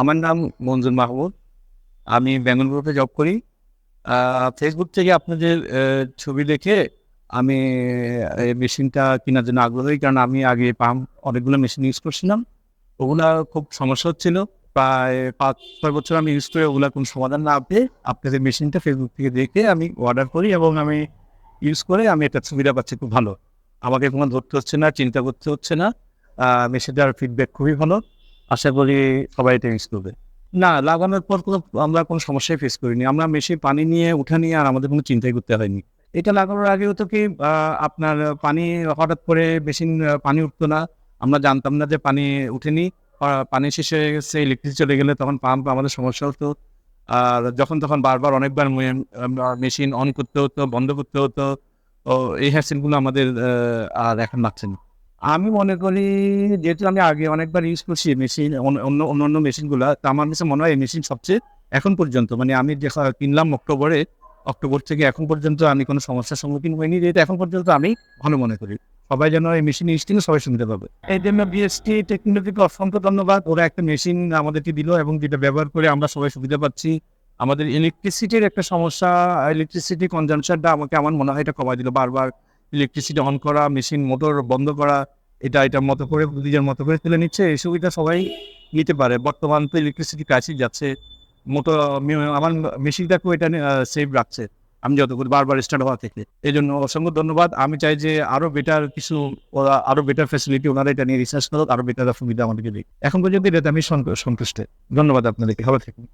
আমার নাম মঞ্জুর মাহমুদ। আমি বেঙ্গল গ্রুপে জব করি। ফেসবুক থেকে আপনাদের ছবি দেখে আমি এই মেশিনটা কেনার জন্য আগ্রহী, কারণ আমি আগে পাম্প অনেকগুলো মেশিন ইউজ করছিলাম। ওগুলা খুব সমস্যা হচ্ছিল। প্রায় পাঁচ, ছয় বছর আমি ইউজ করে ওগুলা কোনো সমাধান না পেয়ে আপনাদের মেশিনটা ফেসবুক থেকে দেখে আমি অর্ডার করি এবং আমি ইউজ করে আমি একটা সুবিধা পাচ্ছি, খুব ভালো। আমাকে কোনো ধরতে হচ্ছে না, চিন্তা করতে হচ্ছে না। মেশিনটার ফিডব্যাক খুবই ভালো। আশা করি সবাই এটা ইউজ করবে। না, লাগানোর পর কোনো, আমরা কোনো সমস্যায় ফেস করিনি। আমরা মেশিন পানি নিয়ে, উঠা নিয়ে আর আমাদের কোনো চিন্তাই করতে হয়নি। এটা লাগানোর আগে হতো কি আপনার পানি হঠাৎ করে মেশিন পানি উঠতো না। আমরা জানতাম না যে পানি উঠেনি। পানি শেষে হয়ে গেছে ইলেকট্রিসিটি চলে গেলে তখন পাম্প আমাদের সমস্যা হতো। আর যখন তখন বারবার অনেকবার মেশিন অন করতে হতো, বন্ধ করতে হতো। ও এই হ্যাসেলগুলো আমাদের আর এখন লাগছে না। আমি মনে করি যেহেতু আমি আগে অনেকবার ইউজ করছি মেশিন অন্য অন্য অন্য মেশিনগুলো তা আমার কাছে মনে হয় এই মেশিন সবচেয়ে এখন পর্যন্ত মানে আমি দেখা কিনলাম অক্টোবরে, অক্টোবর থেকে এখন পর্যন্ত আমি কোনো সমস্যার সম্মুখীন হইনি, যেহেতু এখন পর্যন্ত আমি ভালো মনে করি। সবাই যেন এই মেশিন ইউজটিং সবাই শুনতে পাবে। এই জন্য বিএসটি টেকনোলজিকে অসংখ্য ধন্যবাদ। ওরা একটা মেশিন আমাদেরকে দিল এবং যেটা ব্যবহার করে আমরা সবাই সুবিধা পাচ্ছি। আমাদের ইলেকট্রিসিটির একটা সমস্যা ইলেকট্রিসিটি কনজামশনটা আমাকে, আমার মনে হয় এটা কমাই দিল বারবার। ইলেকট্রিসিটি অন করা মেশিন মোটর বন্ধ করা, এটা এটার মতো করে নিজের মতো করে তুলে নিচ্ছে। এই সুবিধা সবাই নিতে পারে। বর্তমান তো ইলেকট্রিসিটি ক্রাইসিস যাচ্ছে। মোটর আমার মেশিনটাকেও এটা সেভ রাখছে। আমি যত করি বারবার স্টার্ট হওয়া থেকে। এই জন্য অসংখ্য ধন্যবাদ। আমি চাই যে আরও বেটার কিছু, ওরা আরও বেটার ফ্যাসিলিটি ওনারা এটা নিয়ে রিসার্চ করুক, আরও বেটার সুবিধা আমাদেরকে দিক। এখন পর্যন্ত এটাতে আমি সন্ত- সন্তুষ্ট। ধন্যবাদ আপনাদেরকে। ভালো থাকুন।